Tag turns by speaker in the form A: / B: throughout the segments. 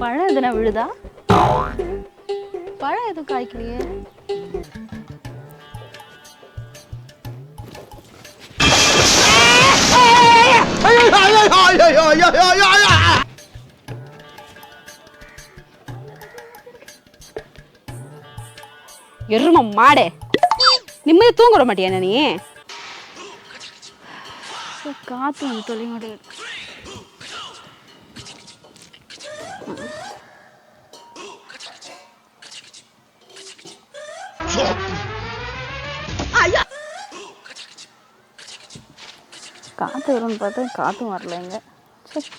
A: பழம் எதுனா விழுதா? பழம் எதுவும் காய்க்கலையே. எரும மாடே. நிம்மதி தூங்க மாட்டியா நீ? காத்து வந்து தொலை மாட்டேங்குது காற்று வரும்னு பார்த்தா காற்றும் வரலைங்க சரி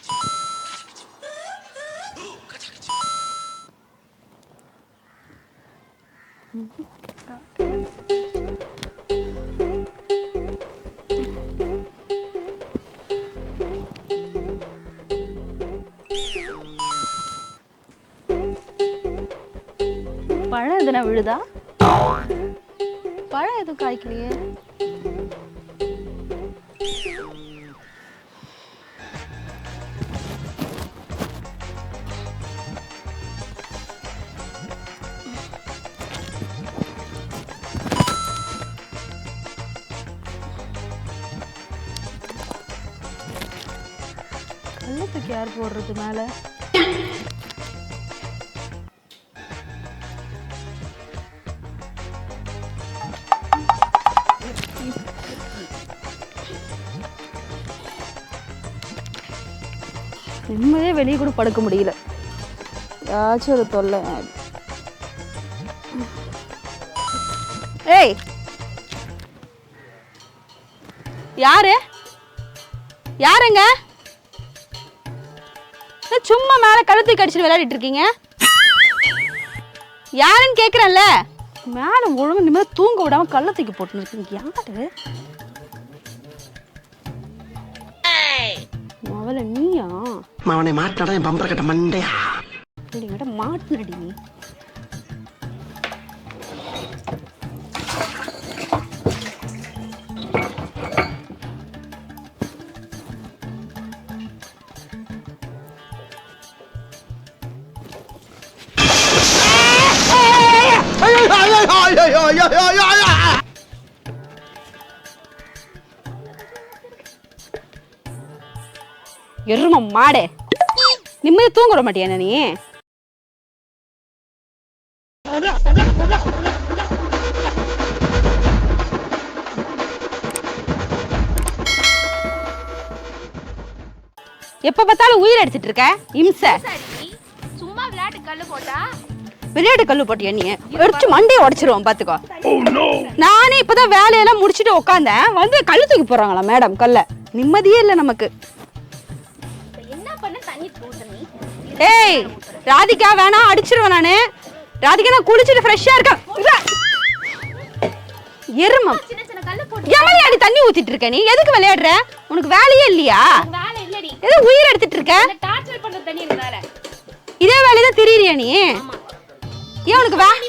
A: பழம் எதுனா விழுதா? பழம் எதுவும் காய்க்கலையே. கள்ளத்துக்கு யார் போடுறது மேலே? நிம்மதியே வெளியே கூட படுக்க முடியல. ஏதாச்சும் ஒரு தொல்லை. ஏய்! யாரு? யாருங்க? சும்மா மேல கழுத்து கடிச்சுட்டு விளையாடிட்டு இருக்கீங்க? யாருன்னு கேக்குறேன்ல. மேல ஒழுங்கு நிம்மதி தூங்க விடாம கள்ளத்துக்கு போட்டுன்னு போட்டு இருக்கீங்க. யாரு? முதல்ல நீயா
B: அவனை மாட்டாடா என் பம்பர கட்ட மண்டையா
A: அப்படிங்கிட்ட மாட்டுனடி நீ எரும மாடே. நிம்மதி தூங்க விட மாட்டியா நீ? எப்ப பார்த்தாலும் உயிர் எடுத்துட்டு இருக்க? இம்ச.
C: சும்மா விளையாட்டு கல்லு போட்டா
A: விளையாட்டு கல்லு போட்டியா நீ? எடுத்து மண்டையை உடைச்சிருவோம் பாத்துக்கோ நானே இப்பதான் வேலையெல்லாம் முடிச்சுட்டு உட்காந்தேன் வந்து கல் தூக்கி போடுறாங்களா மேடம் கல்ல? நிம்மதியே இல்லை நமக்கு. ஏய் ராதிகா வேணாம் அடிச்சிருவேன் நானு. ராதிகா நான் குளிச்சுட்டு ஃப்ரெஷ்ஷா இருக்கேன். எருமம். எமலி அடி தண்ணி ஊத்திட்டு இருக்க நீ? எதுக்கு விளையாடுற? உனக்கு வேலையே இல்லையா? எது உயிர் எடுத்துட்டு இருக்க? இதே வேலையதான் தெரியறியா நீ? ஏன் உனக்கு வே
C: நீ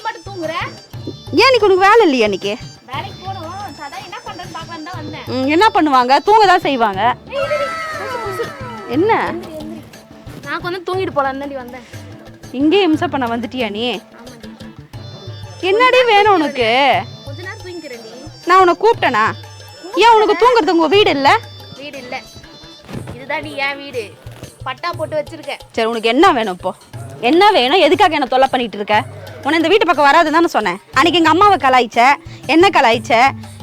A: ஏன் இன்னைக்கு உனக்கு வேலை இல்லையா இன்னைக்கு?
C: என்ன தான்
A: பண்ணுவாங்க தூங்க தான் செய்வாங்க. என்ன?
C: நான் கொஞ்சம் தூங்கிட்டு போலாம் தாண்டி வந்தேன்.
A: இங்கே இம்சை பண்ண வந்துட்டியா நீ? என்னடி வேணும் உனக்கு? நான் உன்னை கூப்பிட்டேனா? ஏன் உனக்கு தூங்குறது உங்க வீடு இல்ல?
C: வீடு இல்ல. இதுதாண்டி என் வீடு. பட்டா போட்டு வச்சிருக்கேன்.
A: சரி உனக்கு என்ன வேணும் இப்போ? என்ன வேணும்? எதுக்காக என்ன தொல்லை பண்ணிட்டு இருக்க? உன்னை இந்த வீட்டு பக்கம் வராதுன்னு தானே சொன்னேன். அன்னைக்கு எங்க அம்மாவை கலாய்ச்ச? என்ன கலாய்ச்ச?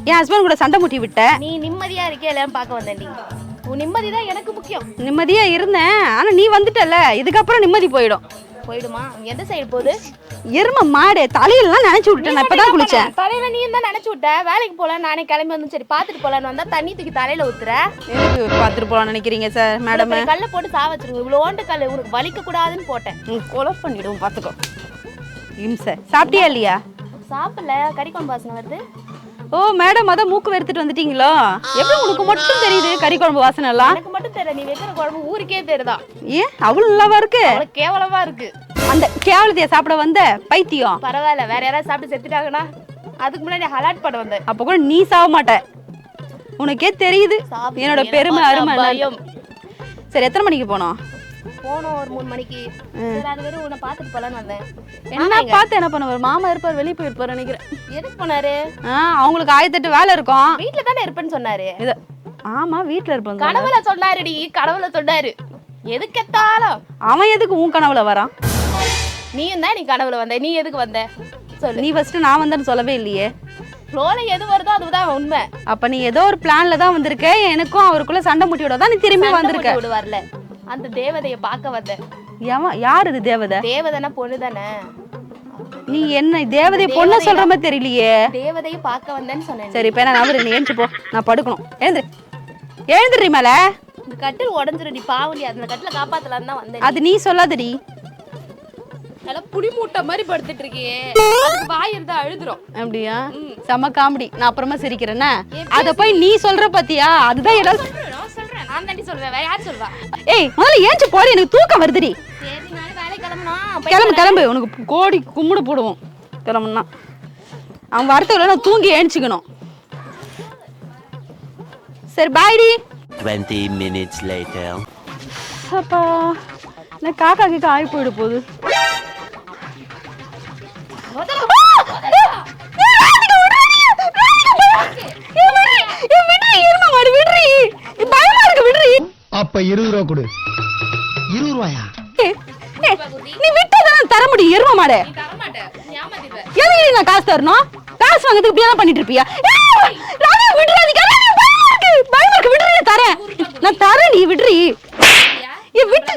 A: என் ஹஸ்பண்ட் கூட சண்டை முட்டி விட்ட?
C: நீ நிம்மதியா இருக்கே இல்லையான்னு பார்க்க வந்தேன்டி. உன் நிம்மதி தான் எனக்கு முக்கியம்.
A: நிம்மதியா இருந்தேன். ஆனா நீ வந்துட்டல இதுக்கப்புறம் நிம்மதி போயிடும்.
C: போயிடுமா? எந்த சைடு போகுது?
A: எரும மாடு தலையிலலாம் நினைச்சு விட்டேன் நான் இப்பதான் குளிச்சேன்.
C: தலையில நீ தான் நினைச்சு விட்ட. வேலைக்கு போலாம் நானே கிளம்பி வந்து சரி பாத்துட்டு போலான்னு வந்தா தண்ணி தூக்கி தலையில ஊத்துற.
A: எதுக்கு பார்த்துட்டு போலாம்னு நினைக்கிறீங்க சார் மேடம்
C: கல்ல போட்டு சா வச்சிருங்க இவ்வளவு ஓண்டு கல்லு உனக்கு வலிக்க கூடாதுன்னு போட்டேன்
A: கொலை பண்ணிடும் பார்த்துக்கோ. இம்சை. சாப்பிட்டியா இல்லையா?
C: சாப்பிடல. கறி குழம்பு வாசனை வருது.
A: ஓ மேடம் அதான் மூக்கு வெறுத்துட்டு வந்துட்டீங்களோ? எப்படி உனக்கு மட்டும் தெரியுது கறி குழம்பு வாசனை எல்லாம்
C: எனக்கு மட்டும் தெரியல நீ வைக்கிற குழம்பு ஊருக்கே தெரியுதா?
A: ஏன்? அவ்வளவு நல்லாவா இருக்கு?
C: அவ்வளவு கேவலமா இருக்கு.
A: அந்த கேவலத்தைய சாப்பிட வந்த பைத்தியம்?
C: பரவாயில்ல வேற யாராவது சாப்பிட்டு செத்துட்டாங்கன்னா அதுக்கு முன்னாடி ஹலாட் பண்ண வந்தேன்.
A: அப்ப கூட நீ சாக மாட்ட. உனக்கே தெரியுது. என்னோட பெருமை அருமை. சரி எத்தனை மணிக்கு போனோம்?
C: போனோம் ஒரு மூணு மணிக்கு. அது வரை உன்னை பார்த்துட்டு போலான்னு வந்தேன்.
A: என்ன பார்த்து என்ன பண்ணுவார்? மாமா இருப்பார் வெளியே போயிருப்பார் நினைக்கிறேன்.
C: எதுக்கு போனாரு?
A: அவங்களுக்கு ஆயிரத்தெட்டு வேலை இருக்கும்.
C: வீட்டுல தானே இருப்பேன்னு சொன்னாரு.
A: இது ஆமா வீட்ல இருப்பாங்க
C: கனவுல சொன்னாருடி கனவுல சொன்னாரு. எதுக்கு எத்தாலும்?
A: அவன் எதுக்கு உன் கனவுல வரான்?
C: நீயும் தான் நீ கனவுல வந்த. நீ எதுக்கு வந்த? சொல்லு.
A: நீ ஃபர்ஸ்ட் நான் வந்தேன்னு சொல்லவே இல்லையே.
C: ஃப்ளோல எது வருதோ அதுதான் உண்மை.
A: அப்ப நீ ஏதோ ஒரு பிளான்ல தான் வந்திருக்க. எனக்கும் அவருக்குள்ள சண்டை முட்டியோட தான் நீ திரும்பி வந்திருக்க.
C: விடுவார்ல. அந்த தேவதைய பார்க்க வந்தேன்.
A: எவன் யார் இது தேவதை?
C: தேவதைனா பொண்ணு தானே
A: நீ என்ன தேவதை பொண்ணு சொல்ற மாதிரி தெரியலையே.
C: தேவதையை பார்க்க வந்தேன்னு சொன்னேன்.
A: சரி இப்ப என்ன நம்பரு நீ எழுந்து போ. நான் படுக்கணும். எழுந்துரு எழுந்துடுறி மேல.
C: இந்த கட்டில் உடஞ்சிருடி பாவண்டி அந்த கட்டில காப்பாத்தலாம்னு தான் வந்தேன்.
A: அது நீ சொல்லாதடி.
C: நல்லா புடி மூட்டை மாதிரி படுத்துட்டு இருக்கியே. வாய் இருந்தா அழுதுரும்.
A: அப்படியா? செம காமெடி. நான் அப்புறமா சிரிக்கிறேன்னா அத போய் நீ சொல்ற பாத்தியா? அதுதான் இடம்
C: நான் தாண்டி சொல்வேன் வேற யார் சொல்வா?
A: ஏய் முதல்ல ஏஞ்சி போடி எனக்கு தூக்கம் வருதுடி.
C: சரி நானே வேலைக்கு கிளம்பணும்
A: கிளம்பு கிளம்பு. உனக்கு கோடி கும்பிடு போடுவோம். கிளம்புனா. அவன் வரத்துக்குள்ள நான் தூங்கி ஏஞ்சிக்கணும். சரி பாய்டி
B: 20 minutes later.
A: அப்பா நான் காக்கா கிட்ட ஆகி போயிட போகுது.
D: அப்ப இருபது ரூபா கொடு.
B: இருபது ரூபாயா?
A: நீ விட்டதான் தர முடியும். எரும மாடு. எதுக்கு நான் காசு தரணும்? காசு வாங்குறதுக்கு இப்படியே தான் பண்ணிட்டு இருப்பியா? ராணி, விடுறாதீங்க, பயமா இருக்கு, விடுறி, நான் தரேன். நான் தரேன் நீ விடுறி. விட்டு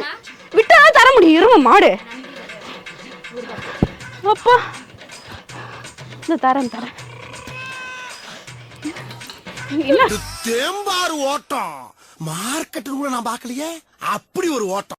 A: விட்டா தர முடியும் எரும மாடு. அப்பா. இந்த தரேன் தரேன். என்ன
E: தேம்பாறு ஓட்டம். மார்க்கெட்டு கூட நான் பார்க்கலையே? அப்படி ஒரு ஓட்டம்.